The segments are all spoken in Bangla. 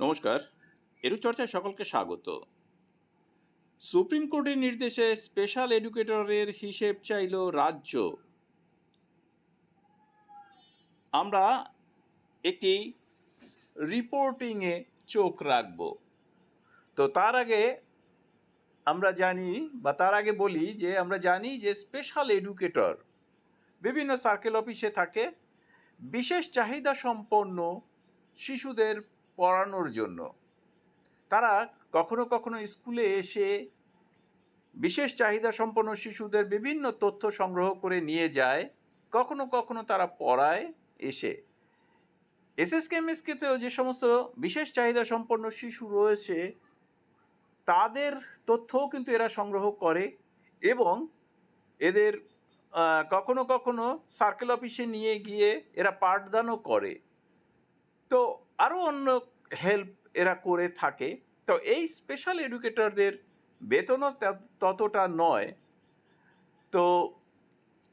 নমস্কার। এরু চর্চায় সকলকে স্বাগত। সুপ্রিম কোর্টের নির্দেশে স্পেশাল এডুকেটরের হিসেব চাইল রাজ্য। আমরা একটি রিপোর্টিংয়ে চোখ রাখব। তো তার আগে আমরা জানি বা তার আগে বলি যে আমরা জানি যে স্পেশাল এডুকেটর বিভিন্ন সার্কেল অফিসে থাকে। বিশেষ চাহিদা সম্পন্ন শিশুদের পড়ানোর জন্য। তারা কখনো কখনো স্কুলে এসে বিশেষ চাহিদা সম্পন্ন শিশুদের বিভিন্ন তথ্য সংগ্রহ করে নিয়ে যায়, কখনো কখনো তারা পড়ায় এসে। এসএস কেমিস্ট্রিতেও যে সমস্ত বিশেষ চাহিদা সম্পন্ন শিশু রয়েছে, তাদের তথ্যও কিন্তু এরা সংগ্রহ করে এবং এদের কখনো কখনো সার্কেল অফিসে নিয়ে গিয়ে এরা পাঠদানও করে। তো আরও অন্য হেল্প এরা করে থাকে। তো এই স্পেশাল এডুকেটরদের বেতনও ততটা নয়। তো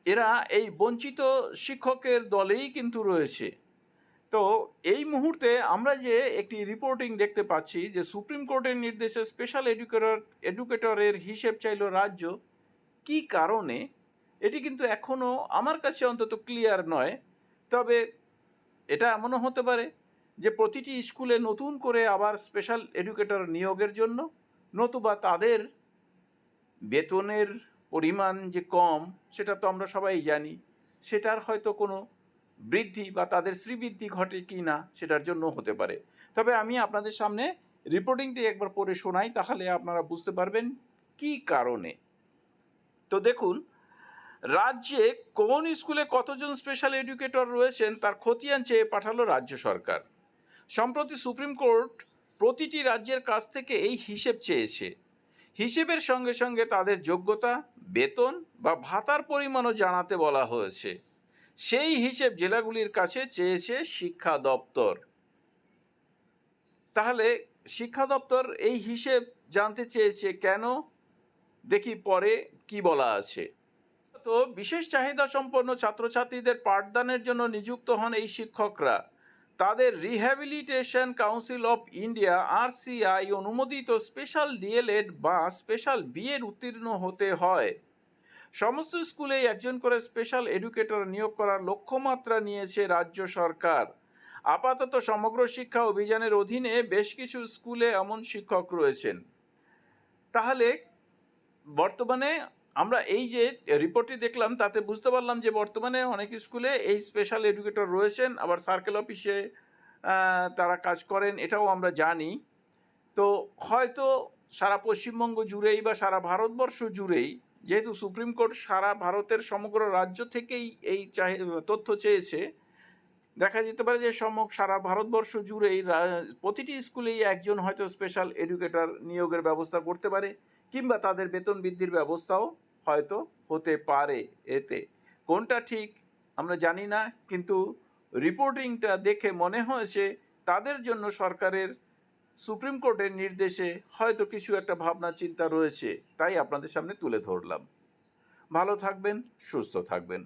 এরা এই বঞ্চিত শিক্ষকের দলেই কিন্তু রয়েছে। তো এই মুহূর্তে আমরা যে একটি রিপোর্টিং দেখতে পাচ্ছি যে সুপ্রিম কোর্টের নির্দেশে স্পেশাল এডুকেটর এডুকেটরের হিসেব চাইল রাজ্য, কি কারণে? এটি কিন্তু এখনও আমার কাছে অন্তত ক্লিয়ার নয়। তবে এটা এমনও হতে পারে যে প্রতিটি স্কুলে নতুন করে আবার স্পেশাল এডুকেটর নিয়োগের জন্য নতুবা তাদের বেতনের পরিমাণ যে কম, সেটা তো আমরা সবাই জানি, সেটার হয়তো কোনো বৃদ্ধি বা তাদের শ্রীবৃদ্ধি ঘটে কি না, সেটার জন্য হতে পারে। তবে আমি আপনাদের সামনে রিপোর্টিংটি একবার পড়ে শোনাই, তাহলে আপনারা বুঝতে পারবেন কি কারণে। তো দেখুন, রাজ্যে কোন স্কুলে কতজন স্পেশাল এডুকেটর রয়েছেন, তার খতিয়ান চেয়ে পাঠালো রাজ্য সরকার। সম্প্রতি সুপ্রিম কোর্ট প্রতিটি রাজ্যের কাছ থেকে এই হিসেব চেয়েছে। হিসেবের সঙ্গে সঙ্গে তাদের যোগ্যতা, বেতন বা ভাতার পরিমাণও জানাতে বলা হয়েছে। সেই হিসেব জেলাগুলির কাছে চেয়েছে শিক্ষা দপ্তর। তাহলে শিক্ষা দপ্তর এই হিসেব জানতে চেয়েছে কেন? দেখি পরে কি বলা আছে। তো বিশেষ চাহিদা সম্পন্ন ছাত্রছাত্রীদের পাঠদানের জন্য নিযুক্ত হন এই শিক্ষকরা। তাদের rehabilitation council of India, RCI, অনুমোদিত স্পেশাল ডিএলএড বা স্পেশাল বিএড উত্তীর্ণ হতে হয়। সমস্ত স্কুলেই একজন করে স্পেশাল এডুকেটর নিয়োগ করার লক্ষ্যমাত্রা নিয়েছে রাজ্য সরকার। আপাতত সমগ্র শিক্ষা অভিযানের অধীনে বেশ কিছু স্কুলে এমন শিক্ষক রয়েছেন। তাহলে বর্তমানে আমরা এই যে রিপোর্টটি দেখলাম, তাতে বুঝতে পারলাম যে বর্তমানে অনেক স্কুলে এই স্পেশাল এডুকেটর রয়েছেন, আবার সার্কেল অফিসে তারা কাজ করেন, এটাও আমরা জানি। তো হয়তো সারা পশ্চিমবঙ্গ জুড়েই বা সারা ভারতবর্ষ জুড়েই, যেহেতু সুপ্রিম কোর্ট সারা ভারতের সমগ্র রাজ্য থেকেই এই তথ্য চেয়েছে, দেখা যেতে পারে যে সমক সারা ভারতবর্ষ জুড়েই প্রতিটি স্কুলেই একজন হয়তো স্পেশাল এডুকেটর নিয়োগের ব্যবস্থা করতে পারে, কিংবা তাদের বেতন বৃদ্ধির ব্যবস্থাও হয়তো হতে পারে এতে। কোনটা ঠিক আমরা জানি না, কিন্তু রিপোর্টিংটা দেখে মনে হয়েছে তাদের জন্য সরকারের সুপ্রিম কোর্টের নির্দেশে হয়তো কিছু একটা ভাবনা চিন্তা রয়েছে, তাই আপনাদের সামনে তুলে ধরলাম। ভালো থাকবেন, সুস্থ থাকবেন।